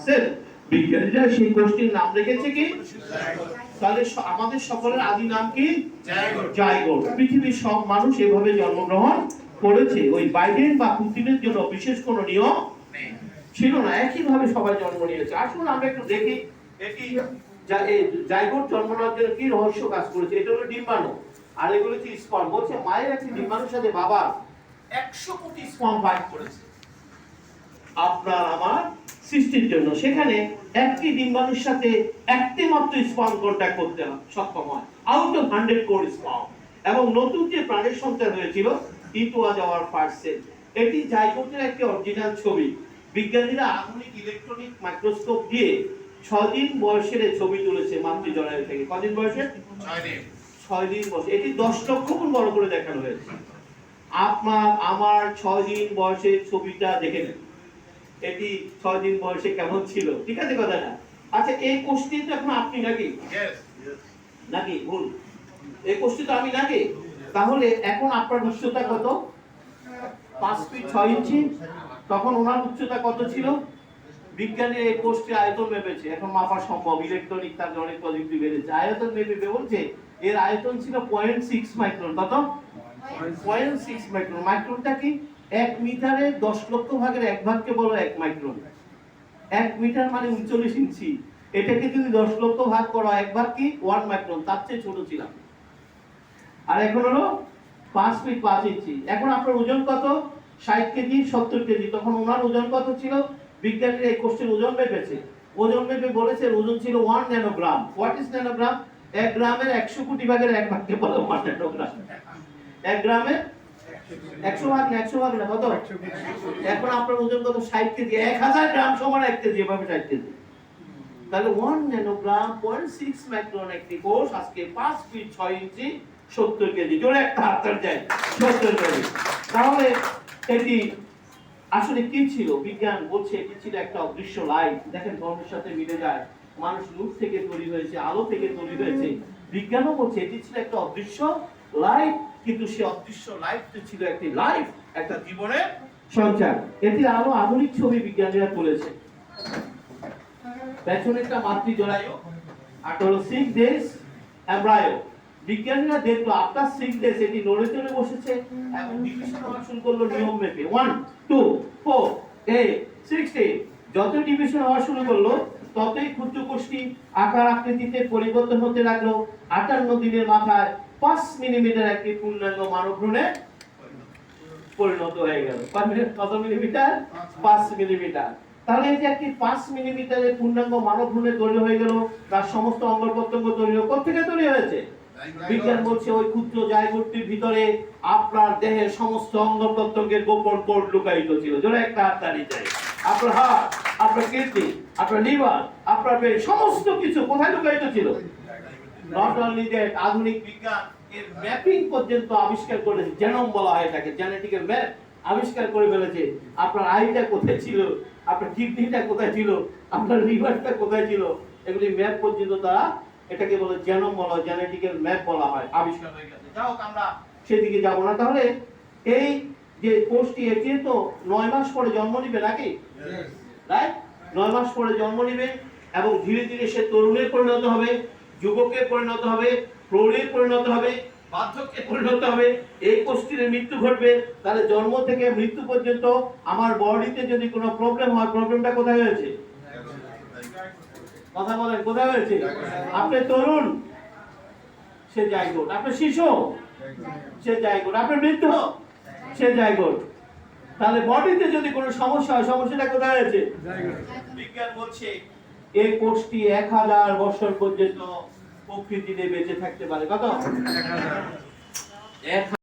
Parcel বিজ্ঞানীরা সেই কোষটির নাম রেখেছে কি? তাহলে আমাদের সকলের আদি নাম কি? পৃথিবীর সব মানুষ এভাবে জন্মগ্রহণ করেছে। ওই বাইডেন বা পুতিনের জন্য বিশেষ কোনো নিয়ম ছিল না। একই ভাবে সবাই জন্ম নিয়েছে। আসুন আমরা একটু দেখি। এটি জন্ম নেওয়ার জন্য কি রহস্য কাজ করেছে? এটা হলো ডিম্বাণু। আর এগুলো হচ্ছে স্পর্ম। বলছে মায়ের একটি ডিম্বাণুর সাথে বাবা একশো কোটি স্পর্ম বাইট করেছে। আপনার আমার সৃষ্টির জন্য। সেখানে একটি ডিম্বাণুর সাথে একটি মাত্র স্পাম কন্ট্যাক্ট করতে সক্ষম হয়। Out of hundred crore sperm এবং নতুন যে প্রাণের সঞ্চার হয়েছিল it was our first cell এটি জাইগোটের একটি অরিজিনাল ছবি। বিজ্ঞানীরা আধুনিক ইলেকট্রনিক মাইক্রোস্কোপ দিয়ে ছদিন বয়সের ছবি তুলেছে মাতৃজরায়ু থেকে। কদিন বয়সে ছয় দিন বয়সে। এটি দশ লক্ষ গুণ বড় করে দেখানো হয়েছে। আপনার আমার ছয় দিন বয়সের ছবিটা দেখে নেন। এটি ছয় দিন বয়সে কেমন ছিল? ঠিক আছে কথাটা? আচ্ছা এই কোষ্ঠী তো এখন আপনি নাকি? নাকি? ভুল। এই কোষ্ঠী তো আমি নাকি? তাহলে এখন আপনার উচ্চতা কত? পাঁচ ফিট ছয় ইঞ্চি। তখন ওনার উচ্চতা কত ছিল? বিজ্ঞানী এই কোষ্ঠীর আয়তন মেপেছে। এখন মাপা সম্ভব। ইলেকট্রনিক তার অনেক প্রযুক্তি বেড়েছে। আয়তন মেপে বলছে এর আয়তন ছিল পয়েন্ট সিক্স মাইক্রন কত? পয়েন্ট সিক্স মাইক্রন মাইক্রনটা কি? এক মিটারে দশ লক্ষ ভাগের এক ভাগকে বলো এক মাইক্রন। এক মিটার মানে উনচল্লিশ ইঞ্চি। এটাকে যদি দশ লক্ষ ভাগ করো, এক ভাগ কি? ওয়ান মাইক্রন, তার চেয়ে ছোট ছিলাম। আর এখন হলো পাঁচ ফিট পাঁচ ইঞ্চি। এখন আপনার ওজন কত? ষাট কেজি, সত্তর কেজি। তখন ওনার ওজন কত ছিল? বিজ্ঞানীরা এই কোষ্ঠীর ওজন মেপেছে। ওজন মেপে বলেছে ওজন ছিল one nanogram what is nanogram এক গ্রামের একশো কোটি ভাগের এক ভাগকে বলে ওয়ান ন্যানোগ্রাম এক গ্রামে একশো ভাগ, না একশো ভাগ না কত? এখন আপনার ওজন কত? ষাট কেজি। এক হাজার গ্রাম সমান এক কেজি, এভাবে ষাট কেজি। তাহলে ওয়ান ন্যানোগ্রাম পয়েন্ট সিক্স একটি কোষ আজকে পাঁচ ফিট ছয় ইঞ্চি সত্তর কেজি। জোরে একটা যায় সত্তর কেজি। তাহলে এটি আসলে কি ছিল? বিজ্ঞান বলছে এটি ছিল একটা অদৃশ্য লাইট দেখেন ধর্মের সাথে মিলে যায়। মানুষ নূর থেকে তৈরি হয়েছে, আলো থেকে তৈরি হয়েছে। বিজ্ঞানও বলছে এটি ছিল একটা অদৃশ্য লাইট কিন্তু সে অদৃশ্য লাইট ছিল একটি লাইফ একটা জীবনের সঞ্চার। এটির আলো আধুনিক ছবি বিজ্ঞানীরা তুলেছে। মাতৃ আর হলো সিক্স ডেজ বিজ্ঞানীরা দেখল, আফটার সিক্স ডেজ এটি নড়ে চড়ে বসেছে, এবং ডিভিশন হওয়া শুরু করল নিয়ম মেপে। ওয়ান টু ফোর সিক্সটিন যত ডিভিশন হওয়া শুরু করল, ততই ক্ষুদ্র কোষ্ঠী আকার আকৃতিতে পরিবর্তন হতে লাগল। আটান্ন দিনের মাথায় পাঁচ মিলিমিটার একটি পূর্ণাঙ্গ মানব ভ্রূণে পরিণত হয়ে গেল। কত মিলিমিটার? পাঁচ মিলিমিটার। তাহলে এই যে একটি পাঁচ মিলিমিটারের পূর্ণাঙ্গ মানব ভ্রূণে তৈরি হয়ে গেল তার সমস্ত অঙ্গ প্রত্যঙ্গ তৈরি কোথেকে তৈরি হয়েছে? বিজ্ঞান বলছে ওই ক্ষুদ্র জায়গোটির ভিতরে আপনার দেহের সমস্ত অঙ্গ প্রত্যঙ্গের গোপন কোড লুকায়িত ছিল। জোরে একটা হাত দাঁড়িয়ে যায় আপনার হার্ট আপনার কিডনি আপনার লিভার আপনার সমস্ত কিছু কোথায় লুকায়িত ছিল? নট অনলি দ্যাট আধুনিক বিজ্ঞান এর ম্যাপিং পর্যন্ত আবিষ্কার করেছে জেনোম বলা হয় এটাকে জেনেটিক্যাল ম্যাপ আবিষ্কার করে ফেলেছে। আপনার আইটা কোথায় ছিল? আপনার কিডনিটা কোথায় ছিল? আপনার লিভারটা কোথায় ছিল? এগুলি ম্যাপ পর্যন্ত তারা এটাকে বলে জেনোম বলা হয় জেনেটিক্যাল ম্যাপ বলা হয় আবিষ্কার হয়ে গেছে। যাই হোক আমরা সেদিকে যাব না। তাহলে এই যে কোষটি এটি তো নয় মাস পরে জন্ম নিবে নাকি? রাইট নয় মাস পরে জন্ম নিবে এবং ধীরে ধীরে সে তরুণে পরিণত হবে। যুবকে পরিণত হবে প্রৌঢ়ে পরিণত হবে বার্ধক্যে পরিণত হবে এই কোষ্ঠীর মৃত্যু ঘটবে। তাহলে জন্ম থেকে মৃত্যু পর্যন্ত আমার বডিতে যদি কোনো প্রবলেম হয় প্রবলেমটা কোথায় হয়েছে? কথা বলেন কোথায় হয়েছে? আপনি তরুণ সে জায়গোট। আপনি শিশু সে জায়গোট। আপনি বৃদ্ধ সে জায়গোট। তাহলে বডিতে যদি কোনো সমস্যা হয় সমস্যাটা কোথায় হয়েছে? বিজ্ঞান বলছে এই কোষটি এক হাজার বছর পর্যন্ত প্রকৃতিতে বেঁচে থাকতে পারে। কত? এক হাজার।